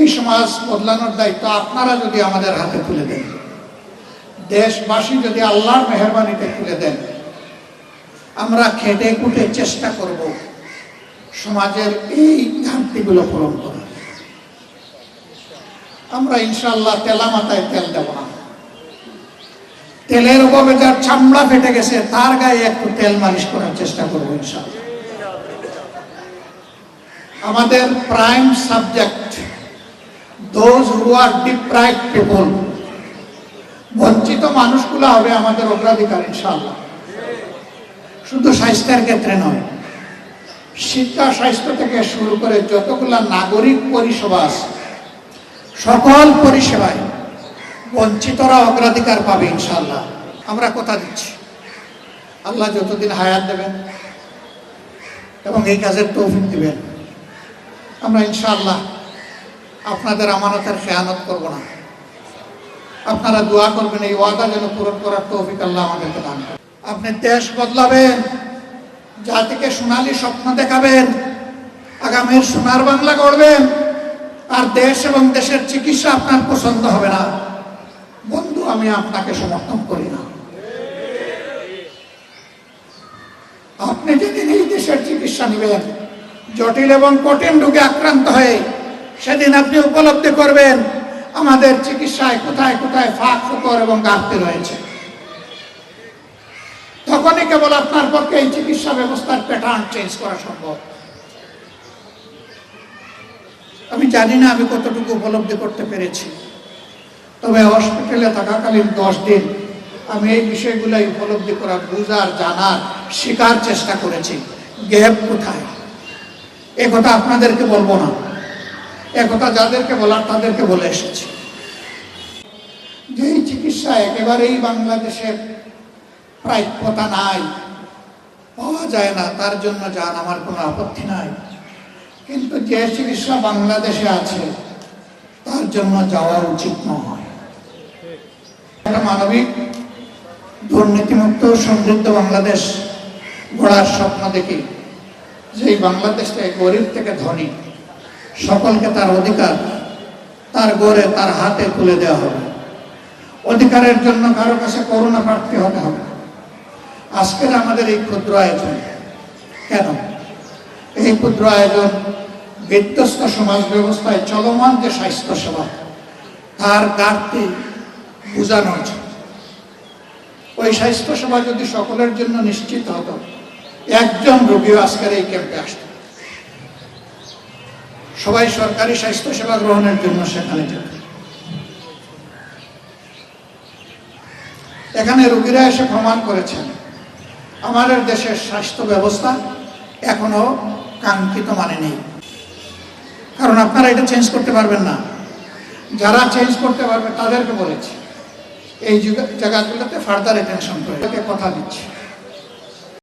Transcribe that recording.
এই সমাজ বদলানোর দায়িত্ব আপনারা যদি আমাদের হাতে তুলে দেন। দেশবাসী যদি আল্লাহর মেহরবানিতে তুলে দেন, আমরা খেটে কুটে চেষ্টা করব সমাজের এই ঘাটতিগুলো পূরণ করার। আমরা ইনশাল্লাহ তেলা মাথায় তেল দেব না। তেলের অভাবে যার চামড়া ফেটে গেছে, তার গায়ে একটু তেল মালিশ করার চেষ্টা করব ইনশাল্লাহ আমাদের prime subject those who are deprive people বঞ্চিত মানুষগুলো হবে আমাদের অগ্রাধিকার ইনশাল্লাহ শুধু স্বাস্থ্যের ক্ষেত্রে নয়, শিক্ষা স্বাস্থ্য থেকে শুরু করে যতগুলা নাগরিক পরিষেবা আছে, সকল পরিষেবায় বঞ্চিতরা অগ্রাধিকার পাবে ইনশাল্লাহ আমরা কথা দিচ্ছি। আল্লাহ যতদিন হায়াত দেবেন এবং এই কাজের তৌফিক দিবেন। আমরা ইনশাআল্লাহ আপনাদের আমানতের খেয়ানত করব না। আপনারা দোয়া করবেন, এই ওয়াদা যেন পূরণ করার তৌফিক আল্লাহ আমাদেরকে দান। আপনি দেশ বদলাবেন, জাতিকে সোনালি স্বপ্ন দেখাবেন, আগামীর সোনার বাংলা গড়বেন, আর দেশ এবং দেশের চিকিৎসা আপনার পছন্দ হবে না। বন্ধু, আমি আপনাকে সমর্থন করি না। আপনি যেদিন এই দেশের চিকিৎসা নেবেন, জটিল এবং কঠিন রোগে আক্রান্ত হয়ে সেদিন আপনি উপলব্ধি করবেন, আমাদের চিকিৎসায় কোথায় কোথায় ফাঁক ফুকর এবং ঘাটতি রয়েছে। তখনই কেবল আপনার পক্ষে এই চিকিৎসা ব্যবস্থার প্যাটার্ন চেঞ্জ করা সম্ভব। আমি জানি না আমি কতটুকু উপলব্ধি করতে পেরেছি, তবে হসপিটালে থাকাকালীন দশ দিন আমি এই বিষয়গুলাই উপলব্ধি করার বুঝার, জানার শেখার চেষ্টা করেছি। গ্যাপ কোথায়? এ কথা আপনাদেরকে বলব না। এ কথা যাদেরকে বলার তাদেরকে বলে এসেছি। যেই চিকিৎসা একেবারেই বাংলাদেশের প্রাপ্যতা নাই, পাওয়া যায় না, তার জন্য যান আমার কোনো আপত্তি নাই। কিন্তু যে চিকিৎসা বাংলাদেশে আছে, তার জন্য যাওয়া উচিত নয়। একটা মানবিক দুর্নীতিমুক্ত সমৃদ্ধ বাংলাদেশ গড়ার স্বপ্ন দেখি যে বাংলাদেশটা গরিব থেকে ধনী সকলকে তার অধিকার, তার গড়ে, তার হাতে তুলে দেওয়া হবে। অধিকারের জন্য কারও কাছে করোনা প্রার্থী হতে হবে। আজকের আমাদের এই ক্ষুদ্র আয়োজন, কেন? এই ক্ষুদ্র আয়োজন বিধ্বস্ত সমাজ ব্যবস্থায় চলমান যে স্বাস্থ্য সেবা, তার ঘাটতি বোঝানোর জন্য ওই স্বাস্থ্য সেবা যদি সকলের জন্য নিশ্চিত হতো, একজন রোগীও আজকের এই ক্যাম্পে আসত। সবাই সরকারি স্বাস্থ্য সেবা গ্রহণের জন্য সেখানে যেত এখানে রোগীরা এসে প্রমাণ করেছেন, আমাদের দেশের স্বাস্থ্য ব্যবস্থা এখনও কাঙ্ক্ষিত মানে নেই। কারণ আপনারা এটা চেঞ্জ করতে পারবেন না। যারা চেঞ্জ করতে পারবে তাদেরকে বলেছি, এই জায়গা- জায়গাগুলোতে ফার্দার অ্যাটেনশন করে। কথা দিচ্ছি।